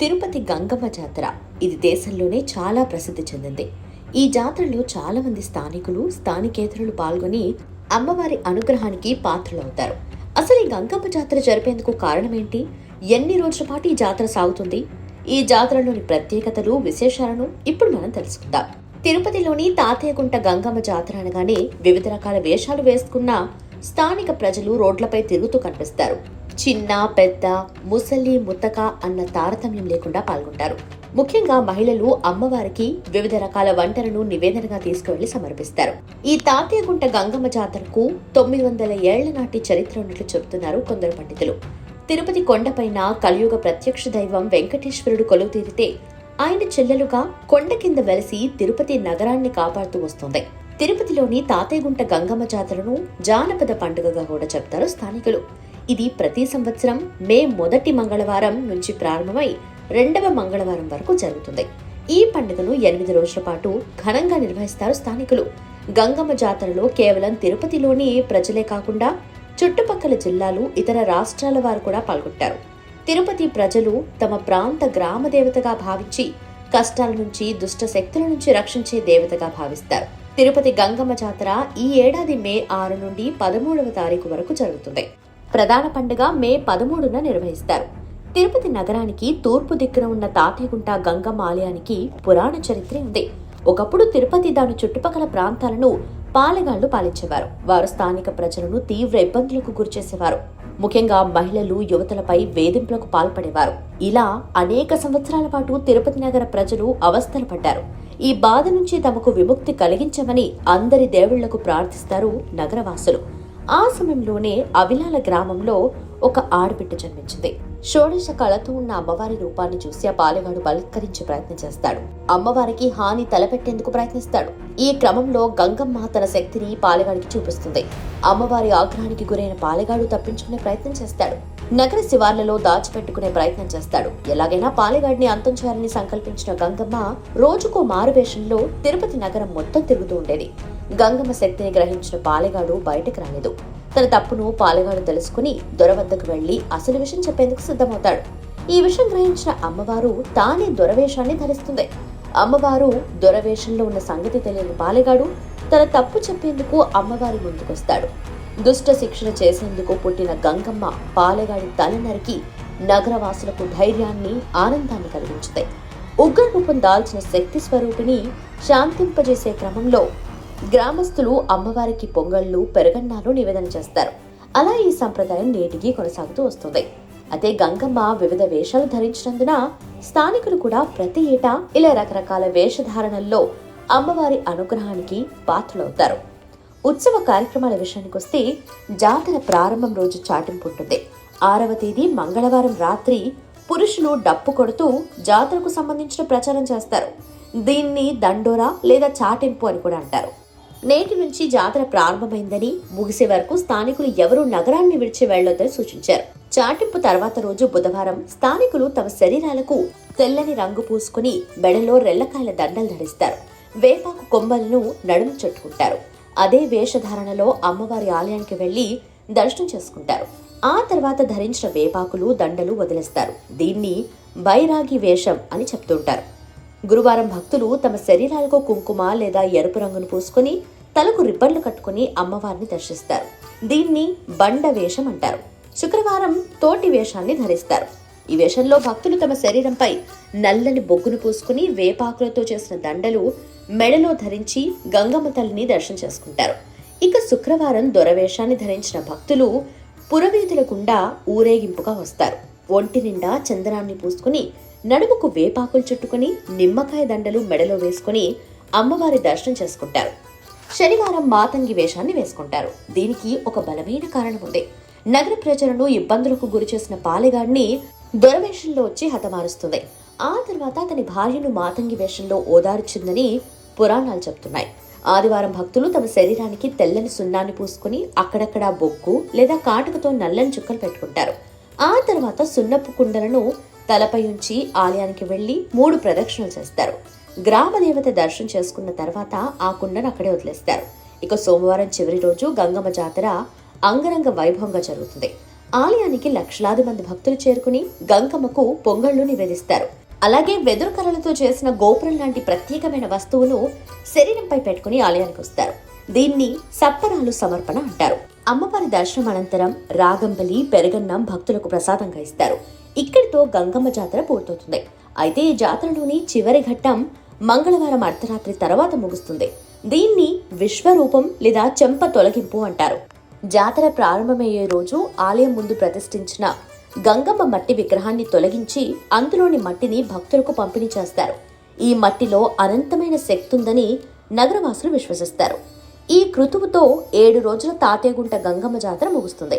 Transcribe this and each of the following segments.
తిరుపతి గంగమ్మ జాతర ఇది దేశంలోనే చాలా ప్రసిద్ధి చెందింది. ఈ జాతరలో చాలా మంది స్థానికులు స్థానికేతరులు పాల్గొని అమ్మవారి అనుగ్రహానికి పాత్రలవుతారు. అసలు ఈ గంగమ్మ జాతర జరిపేందుకు కారణమేంటి? ఎన్ని రోజుల పాటు ఈ జాతర సాగుతుంది? ఈ జాతరలోని ప్రత్యేకతలు విశేషాలను ఇప్పుడు మనం తెలుసుకుందాం. తిరుపతిలోని తాతయ్యగుంట గంగమ్మ జాతర అనగానే వివిధ రకాల వేషాలు వేసుకున్న స్థానిక ప్రజలు రోడ్లపై తిరుగుతూ కనిపిస్తారు. చిన్న పెద్ద ముసలి ముతక అన్న తారతమ్యం లేకుండా పాల్గొంటారు. ముఖ్యంగా మహిళలు అమ్మవారికి వివిధ రకాల వంటలను నివేదనగా తీసుకువెళ్ళి సమర్పిస్తారు. ఈ తాతయ్యగుంట గంగమ్మ జాతరకు తొమ్మిది వందల ఏళ్ళ నాటి చరిత్ర ఉన్నట్లు చెబుతున్నారు కొందరు పండితులు. తిరుపతి కొండపైన కలియుగ ప్రత్యక్ష దైవం వెంకటేశ్వరుడు కొలువు తీరితే ఆయన చెల్లెలుగా కొండ కింద వెలసి తిరుపతి నగరాన్ని కాపాడుతూ వస్తుంది. తిరుపతిలోని తాతయ్యగుంట గంగమ్మ జాతరను జానపద పండుగగా కూడా చెప్తారు స్థానికులు. ఇది ప్రతి సంవత్సరం మే మొదటి మంగళవారం నుంచి ప్రారంభమై రెండవ మంగళవారం వరకు జరుగుతుంది. ఈ పండుగను ఎనిమిది రోజుల పాటు ఘనంగా నిర్వహిస్తారు స్థానికులు. గంగమ్మ జాతరలో కేవలం తిరుపతిలోని ప్రజలే కాకుండా చుట్టుపక్కల జిల్లాలు ఇతర రాష్ట్రాల వారు కూడా పాల్గొంటారు. తిరుపతి ప్రజలు తమ ప్రాంత గ్రామ దేవతగా భావించి కష్టాల నుంచి దుష్ట శక్తుల నుంచి రక్షించే దేవతగా భావిస్తారు. తిరుపతి గంగమ్మ జాతర ఈ ఏడాది మే ఆరు నుండి పదమూడవ తారీఖు వరకు జరుగుతుంది. ప్రధాన పండుగ మే పదమూడున నిర్వహిస్తారు. తిరుపతి నగరానికి తూర్పు దిక్కున ఉన్న తాతయ్యగుంట గంగమ్మ ఆలయానికి పురాణ చరిత్ర ఉంది. ఒకప్పుడు తిరుపతి దాని చుట్టుపక్కల ప్రాంతాలను పాలెగాళ్ళు పాలించేవారు. వారు స్థానిక ప్రజలను తీవ్ర ఇబ్బందులకు గురిచేసేవారు. ముఖ్యంగా మహిళలు యువతలపై వేధింపులకు పాల్పడేవారు. ఇలా అనేక సంవత్సరాల పాటు తిరుపతి నగర ప్రజలు అవస్థలు పడ్డారు. ఈ బాధ నుంచి తమకు విముక్తి కలిగించమని అందరి దేవుళ్ళకు ప్రార్థిస్తారు నగరవాసులు. ఆ సమయంలోనే అవిలాల గ్రామంలో ఒక ఆడబిడ్డ జన్మించింది. షోడశ కళతో ఉన్న అమ్మవారి రూపాన్ని చూసి ఆ బాలగాడు బలత్కరించే ప్రయత్నం చేస్తాడు. అమ్మవారికి హాని తలపెట్టేందుకు ప్రయత్నిస్తాడు. ఈ క్రమంలో గంగమ్మ తన శక్తిని పాలెగాడికి చూపిస్తుంది. అమ్మవారి ఆగ్రహానికి గురైన పాలెగాడు తప్పించుకునే ప్రయత్నం చేస్తాడు. నగర శివార్లలో దాచిపెట్టుకునే ప్రయత్నం చేస్తాడు. ఎలాగైనా పాలెగాడిని అంతం చేయాలని సంకల్పించిన గంగమ్మ రోజుకో మారువేషంలో తిరుపతి నగరం మొత్తం తిరుగుతూ ఉండేది. గంగమ్మ శక్తిని గ్రహించిన పాలెగాడు బయటకు రాలేదు. తన తప్పును పాలెగాడు తెలుసుకుని దొర వద్దకు వెళ్ళి అసలు విషయం చెప్పేందుకు సిద్ధమవుతాడు. ఈ విషయం గ్రహించిన అమ్మవారు తానే దొరవేషాన్ని ధరిస్తుంది. అమ్మవారు దొరవేషంలో ఉన్న సంగతి తెలియని పాలెగాడు తన తప్పు చెప్పేందుకు అమ్మవారి ముందుకొస్తాడు. దుష్ట శిక్షణ చేసేందుకు పుట్టిన గంగమ్మ పాలెగాడి తల నరికి నగరవాసులకు ధైర్యాన్ని ఆనందాన్ని కలిగించుతాయి. ఉగ్ర రూపం దాల్చిన శక్తి స్వరూపిణి శాంతింపజేసే క్రమంలో గ్రామస్తులు అమ్మవారికి పొంగళ్ళు పెరగన్నాలు నివేదన చేస్తారు. అలా ఈ సంప్రదాయం నేటికి కొనసాగుతూ వస్తుంది. అదే గంగమ్మ వివిధ వేషాలు ధరించినందున స్థానికులు కూడా ప్రతి ఏటా ఇలా రకరకాల వేషధారణల్లో అమ్మవారి అనుగ్రహానికి పాత్రలవుతారు. ఉత్సవ కార్యక్రమాల విషయానికి వస్తే జాతర ప్రారంభం రోజు చాటింపు ఉంటుంది. ఆరవ తేదీ మంగళవారం రాత్రి పురుషులు డప్పు కొడుతూ జాతరకు సంబంధించిన ప్రచారం చేస్తారు. దీన్ని దండోరా లేదా చాటింపు అని కూడా అంటారు. నేటి నుంచి జాతర ప్రారంభమైందని ముగిసే వరకు స్థానికులు ఎవరూ నగరాన్ని విడిచి వెళ్ళొద్దని సూచించారు. చాటింపు తర్వాత రోజు బుధవారం స్థానికులు తమ శరీరాలకు తెల్లని రంగు పూసుకుని మెడలో రెల్లకాయల దండలు ధరిస్తారు. వేపాకు కొమ్మలను నడుము చుట్టుకుంటారు. అదే వేషధారణలో అమ్మవారి ఆలయానికి వెళ్ళి దర్శనం చేసుకుంటారు. ఆ తర్వాత ధరించిన వేపాకులు దండలు వదిలేస్తారు. దీన్ని బైరాగి వేషం అని చెప్తుంటారు. గురువారం భక్తులు తమ శరీరాలకు కుంకుమ లేదా ఎరుపు రంగును పూసుకొని తలకు రిబ్బన్లు కట్టుకుని అమ్మవారిని దర్శిస్తారు. దీన్ని బండ వేషం అంటారు. శుక్రవారం తోటి వేషాన్ని ధరిస్తారు. ఈ వేషంలో భక్తులు తమ శరీరంపై నల్లని బొగ్గును పూసుకుని వేపాకులతో చేసిన దండలు మెడలో ధరించి గంగమ్మ తల్లిని దర్శనం చేసుకుంటారు. ఇక శుక్రవారం దొరవేషాన్ని ధరించిన భక్తులు పురవీధుల గుండా ఊరేగింపుగా వస్తారు. ఒంటి నిండా చందనాన్ని పూసుకుని నడుముకు వేపాకులు చుట్టుకుని నిమ్మకాయ దండలు మెడలో వేసుకుని అమ్మవారి దర్శనం చేసుకుంటారు. శనివారం మాతంగి వేషాన్ని వేసుకుంటారు. దీనికి ఒక బలమైన కారణం ఉంది. నగర ప్రజలను ఇబ్బందులకు గురి చేసిన పాలెగాడిని దొరవేషంలో వచ్చి హతమారుస్తుంది. ఆ తర్వాత అతని భార్యను మాతంగి వేషంలో ఓదార్చిందని పురాణాలు చెప్తున్నాయి ఆదివారం భక్తులు తమ శరీరానికి తెల్లని సున్నాన్ని పూసుకుని అక్కడక్కడ బొగ్గు లేదా కాటుకతో నల్లని చుక్కలు పెట్టుకుంటారు. ఆ తర్వాత సున్నపు కుండలను తలపై ఉంచి ఆలయానికి వెళ్ళి మూడు ప్రదక్షిణలు చేస్తారు. గ్రామ దేవత దర్శనం చేసుకున్న తర్వాత ఆ కుండను అక్కడే వదిలేస్తారు. ఇక సోమవారం చివరి రోజు గంగమ్మ జాతర అంగరంగ వైభవంగా జరుగుతుంది. ఆలయానికి లక్షలాది మంది భక్తులు చేరుకుని గంగమ్మకు పొంగళ్ళు నివేదిస్తారు. అలాగే వెదురు కర్రలతో చేసిన గోపురం లాంటి ప్రత్యేకమైన వస్తువును శరీరంపై పెట్టుకుని ఆలయానికి వస్తారు. దీన్ని సప్పరాలు సమర్పణ అంటారు. అమ్మవారి దర్శనం అనంతరం రాగంబలి పెరగన్నం భక్తులకు ప్రసాదంగా ఇస్తారు ఇక్కడితో గంగమ్మ జాతర పూర్తవుతుంది. అయితే ఈ జాతరలోని చివరి ఘట్టం మంగళవారం అర్ధరాత్రి తర్వాత ముగుస్తుంది. దీన్ని విశ్వరూపం లేదా చెంప తొలగింపు అంటారు. జాతర ప్రారంభమయ్యే రోజు ఆలయం ముందు ప్రతిష్ఠించిన గంగమ్మ మట్టి విగ్రహాన్ని తొలగించి అందులోని మట్టిని భక్తులకు పంపిణీ చేస్తారు. ఈ మట్టిలో అనంతమైన శక్తి ఉందని నగరవాసులు విశ్వసిస్తారు. ఈ కృతువుతో ఏడు రోజుల తాతేగుంట గంగమ్మ జాతర ముగుస్తుంది.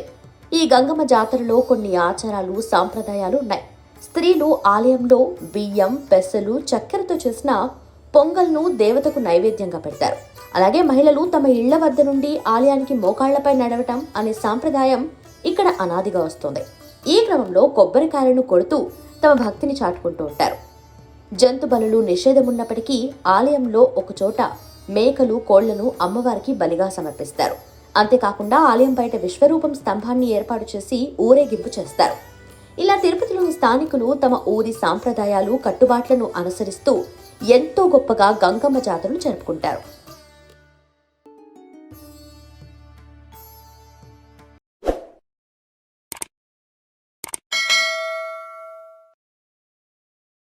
ఈ గంగమ్మ జాతరలో కొన్ని ఆచారాలు సాంప్రదాయాలు ఉన్నాయి. స్త్రీలు ఆలయంలో బియ్యం పెసలు చక్కెరతో చేసిన పొంగల్ను దేవతకు నైవేద్యంగా పెడతారు. అలాగే మహిళలు తమ ఇళ్ళ వద్ద నుండి ఆలయానికి మోకాళ్ళపై నడవటం అనే సాంప్రదాయం ఇక్కడ అనాదిగా వస్తుంది. ఈ క్రమంలో కొబ్బరికాయలను కొడుతూ తమ భక్తిని చాటుకుంటూ ఉంటారు. జంతు బలులు నిషేధం ఉన్నప్పటికీ ఆలయంలో ఒకచోట మేకలు కోళ్ళను అమ్మవారికి బలిగా సమర్పిస్తారు. అంతేకాకుండా ఆలయం బయట విశ్వరూపం స్తంభాన్ని ఏర్పాటు చేసి ఊరేగింపు చేస్తారు. ఇలా తిరుపతిలోని స్థానికులు తమ ఊరి సాంప్రదాయాలు కట్టుబాట్లను అనుసరిస్తూ ఎంతో గొప్పగా గంగమ్మ జాతరను జరుపుకుంటారు.